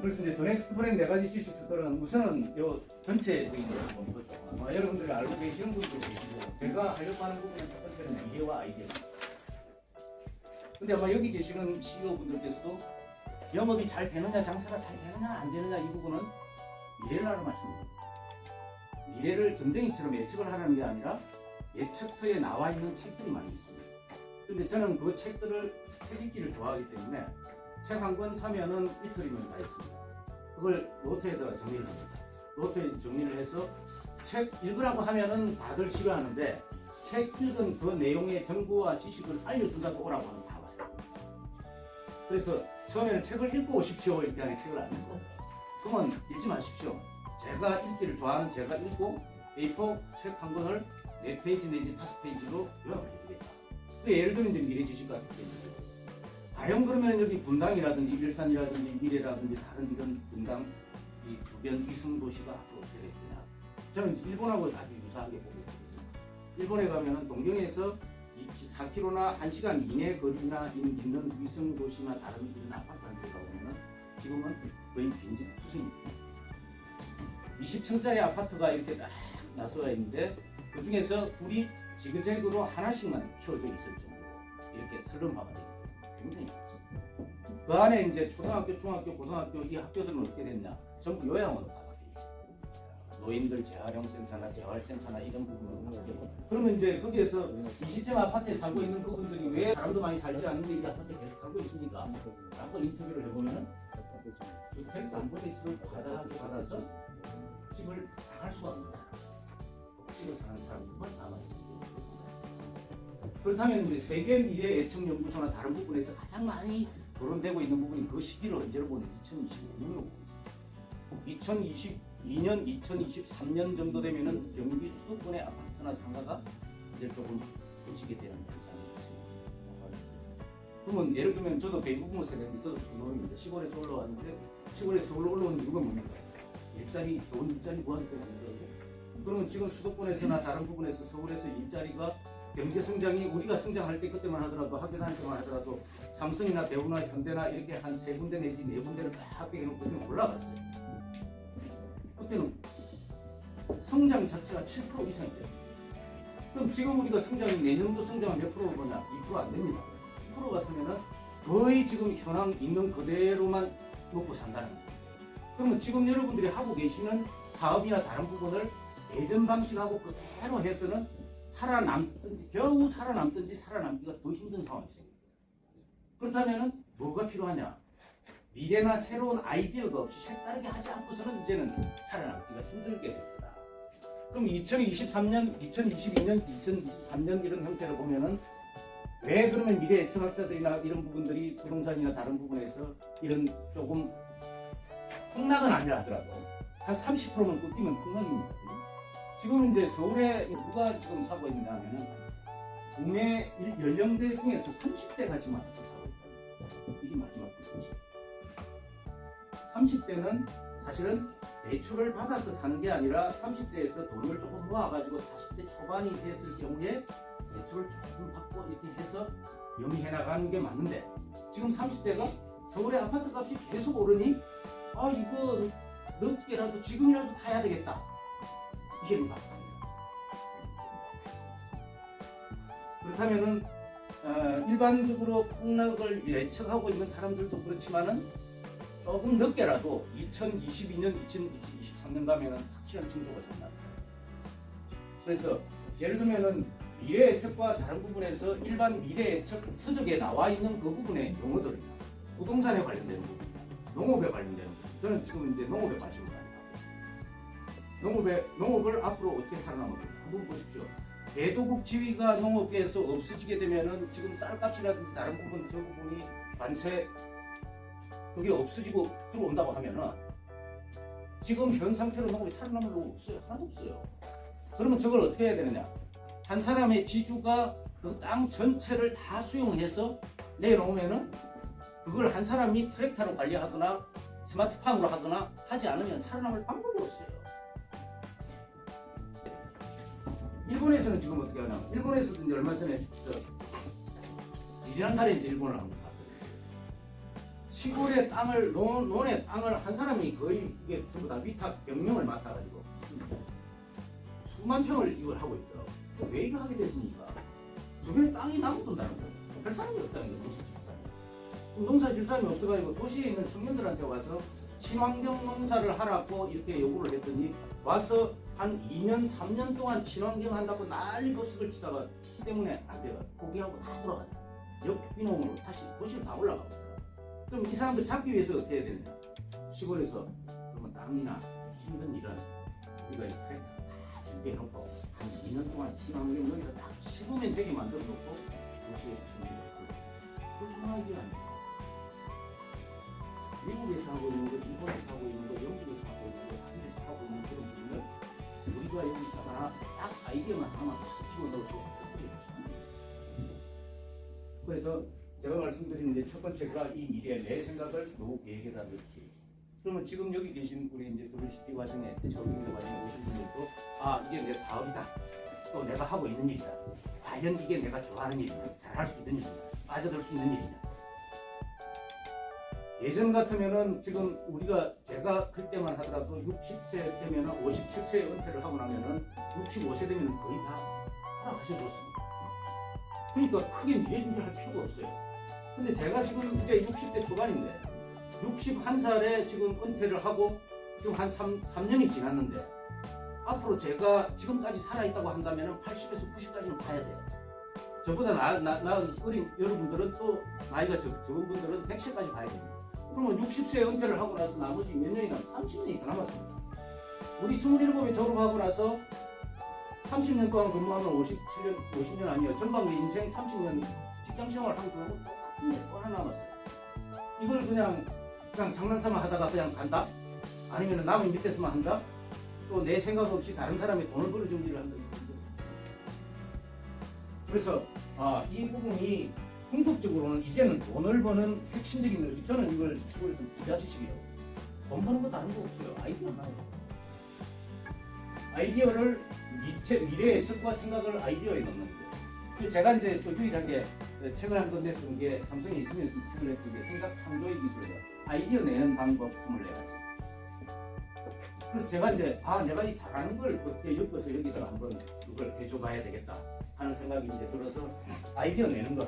그래서 이제 도넥스트 브랜드 네 가지 지식들은 우선은 요 전체적인 걸 보는 거죠. 아마 여러분들이 알고 계시는 분들도 계시고 제가 하려고 하는 부분은 첫 번째는 미래와 아이디어. 근데 아마 여기 계시는 CEO 분들께서도 영업이 잘 되느냐 장사가 잘 되느냐 안 되느냐 이 부분은 미래를 하는 말씀입니다. 미래를 점쟁이처럼 예측을 하는 게 아니라 예측서에 나와 있는 책들이 많이 있습니다. 근데 저는 그 책들을 책 읽기를 좋아하기 때문에 책 한 권 사면은 이틀이면 다 있습니다. 그걸 노트에다가 정리를 합니다. 노트에 정리를 해서 책 읽으라고 하면은 다들 싫어하는데 책 읽은 그 내용의 정보와 지식을 알려준다고 오라고 하면 다 와요. 그래서 처음에는 책을 읽고 오십시오 이렇게 하는 책을 안 읽고 그러면 읽지 마십시오. 제가 읽기를 좋아하는 제가 읽고 A4 책 한 권을 네 페이지 내지 다섯 페이지로 요약을 해주겠다. 그 예를 들면 이제 미래 지식 같은 게 있어요. 과연 그러면 여기 분당이라든지 일산이라든지 미래라든지 다른 이런 분당 이 주변 위성 도시가 앞으로 어떻게 될 거냐. 저는 일본하고 아주 유사하게 보고 있거든요. 일본에 가면은 동경에서 4km나 1시간 이내 거리나 있는 위성 도시나 다른 이런 아파트한테 가보면은 지금은 거의 빈집 투성입니다. 20층짜리 아파트가 이렇게 딱 나서가 있는데 그 중에서 우리 지그재그로 하나씩만 키워져 있을 정도로 이렇게 되어 있습니다. 그 안에 이제 초등학교, 중학교, 고등학교 이 학교들은 어떻게 됐냐? 전부 요양원으로. 노인들 재활용센터나 재활센터나 이런 부분으로 바뀌고 그러면 이제 거기에서 20층 아파트에 살고 있는 그분들이 왜 사람도 많이 살지 않는데 이 아파트에 계속 살고 있습니까? 라고 인터뷰를 해보면은 주택 담보대출을 과다하게 받아서 집을 당할 수가 없는 사람, 집을 사는 사람들만 남아있는 거죠. 그렇다면 이제 세계 미래 예측 연구소나 다른 부분에서 가장 많이 거론되고 있는 부분이 그 시기를 언제로 보면 2025년으로 보고 있습니다. 2022년, 2023년 정도 되면은 경기 수도권의 아파트나 상가가 이제 조금 부지게 되는 현상이 있습니다. 그러면 예를 들면 저도 대부분 세대인데 저도 서울입니다. 시골에서 올라왔는데 시골에서 올라온 이유가 뭡니까? 일자리 좋은 일자리 구하기 때문이거든요. 그러면 지금 수도권에서나 다른 부분에서 서울에서 일자리가 경제 성장이 우리가 성장할 때 그때만 하더라도 학교 다닐 때만 하더라도 삼성이나 대우나 현대나 이렇게 한 세 군데 내지 네 군데를 딱 빼놓고 그냥 올라갔어요. 그때는 성장 자체가 7% 이상이 돼요. 그럼 지금 우리가 성장이 내년도 성장은 몇 프로로 보냐? 2%안 됩니다. 2% 같으면은 거의 지금 현황 있는 그대로만 먹고 산다는 거예요. 그러면 지금 여러분들이 하고 계시는 사업이나 다른 부분을 예전 방식하고 그대로 해서는 살아남든지 겨우 살아남든지 살아남기가 더 힘든 상황이 생깁니다. 그렇다면 뭐가 필요하냐? 미래나 새로운 아이디어가 없이 색다르게 하지 않고서는 이제는 살아남기가 힘들게 됩니다. 그럼 2023년, 2022년, 2023년 이런 형태를 보면은 왜 그러면 미래 예측학자들이나 이런 부분들이 부동산이나 다른 부분에서 이런 조금 폭락은 아니라 하더라도 한 30%만 꺾이면 폭락입니다. 지금 이제 서울에 누가 지금 사고 있냐 하면은 국내 일- 연령대 중에서 30대가 지금 아직도 사고 있다. 이게 마지막 부분이지. 30대는 사실은 대출을 받아서 사는 게 아니라 30대에서 돈을 조금 모아가지고 40대 초반이 됐을 경우에 대출을 조금 받고 이렇게 해서 영위해 나가는 게 맞는데 지금 30대가 서울의 아파트 값이 계속 오르니 아 이거 늦게라도 지금이라도 타야 되겠다 이게 맞답니다. 그렇다면은 어, 일반적으로 폭락을 예측하고 있는 사람들도 그렇지만은 조금 늦게라도 2022년, 2023년 가면은 확실한 징조가 좀 나타나요. 그래서 예를 들면은 미래 예측과 다른 부분에서 일반 미래 예측 서적에 나와 있는 그 부분의 용어들이나 부동산에 관련되는 부분, 농업에 관련되는 부분. 저는 지금 이제 농업에 관심을. 농업에 농업을 앞으로 어떻게 살아남을까 한번 보십시오. 대도국 지위가 농업에서 없어지게 되면은 지금 쌀값이라든지 다른 부분 저 부분이 관세 그게 없어지고 들어온다고 하면은 지금 현 상태로 농업이 살아남을 로 없어요. 하나도 없어요. 그러면 저걸 어떻게 해야 되느냐? 한 사람의 지주가 그 땅 전체를 다 수용해서 내놓으면은 그걸 한 사람이 트랙터로 관리하거나 스마트팜으로 하거나 하지 않으면 살아남을 방법이 없어요. 일본에서는 지금 어떻게 하냐? 일본에서도 이제 얼마 전에 저 지지난달에 이제 일본을 한번 갔거든요. 시골의 땅을 논, 논의 땅을 한 사람이 거의 이게 전부 다 위탁 경영을 맡아가지고 수만 평을 이걸 하고 있더라고. 그왜 이거 하게 됐습니까? 주변에 땅이 남아돈다는 거예요. 별 사람이 없다는 거예요. 도시 질산이. 그럼 농사 질 사람이 없어가지고 도시에 있는 청년들한테 와서 친환경 농사를 하라고 이렇게 요구를 했더니 와서 한 2년, 3년 동안 친환경 한다고 난리 법석을 치다가 때문에 안 돼요. 포기하고 다 돌아간다. 역비농으로 다시 도시로 다 올라가고. 그럼 이 사람들 잡기 위해서 어떻게 해야 되느냐? 시골에서 그러면 땅이나 힘든 일은 우리가 이 트랙터 다 준비해놓고 한 2년 동안 친환경 여기서 딱 씹으면 되게 만들어 놓고 도시에 준비를 하고 그 정말 이게 아니에요. 미국에서 하고 있는 거, 일본에서 하고 있는 거, 영국에서 하고 있는 거, 한국에서 하고 있는 그런 부분을 우리가 여기서 하나 딱 아이디어만 하나만 딱 집어넣고 그래서 제가 말씀드린 이제 첫 번째가 이 미래의 내 생각을 노 계획에다 넣기. 그러면 지금 여기 계신 우리 이제 WCT 과정에 적응대 과정에 오신 분들도 아 이게 내 사업이다. 또 내가 하고 있는 일이다. 과연 이게 내가 좋아하는 일이냐, 잘할 수 있는 일이냐, 빠져들 수 있는 일이냐. 예전 같으면은 지금 우리가 제가 클 때만 하더라도 60세 되면은 57세에 은퇴를 하고 나면은 65세 되면은 거의 다 돌아가셔줬습니다. 그러니까 크게 미래 준비할 필요가 없어요. 근데 제가 지금 이제 60대 초반인데 61살에 지금 은퇴를 하고 지금 한 3, 3년이 지났는데 앞으로 제가 지금까지 살아있다고 한다면 80에서 90까지는 봐야 돼요. 저보다 나, 나, 나 어린 여러분들은 또 나이가 적, 적은 분들은 100세까지 봐야 됩니다. 그러면 60세에 은퇴를 하고 나서 나머지 몇 년이 남 30년이 더 남았습니다. 우리 27에 졸업하고 나서 30년 동안 근무하면 57년, 50년 아니에요. 전반기 인생 30년 직장 생활 한 거하고 똑같은 게 또 하나 남았어요. 이걸 그냥, 그냥 장난삼아 하다가 그냥 간다? 아니면 남의 밑에서만 한다? 또 내 생각 없이 다른 사람이 돈을 벌어준 일을 한다. 그래서 아, 이 부분이 궁극적으로는 이제는 돈을 버는 핵심적인 것이 저는 이걸 시골에서 부자지식이라고 돈 버는 거 다른 거 없어요. 아이디어 나와요. 아이디어를 미래, 미래의 책과 생각을 아이디어에 넣는 거예요. 제가 이제 또 유일하게 책을 한 권 냈던 게 삼성에 있으면서 책을 냈던 게 생각 창조의 기술이에요. 아이디어 내는 방법 24가지. 그래서 제가 이제 아 내가 이 잘하는 걸 어떻게 엮어서 여기다가 한번 그걸 해줘 봐야 되겠다 하는 생각이 이제 들어서 아이디어 내는 거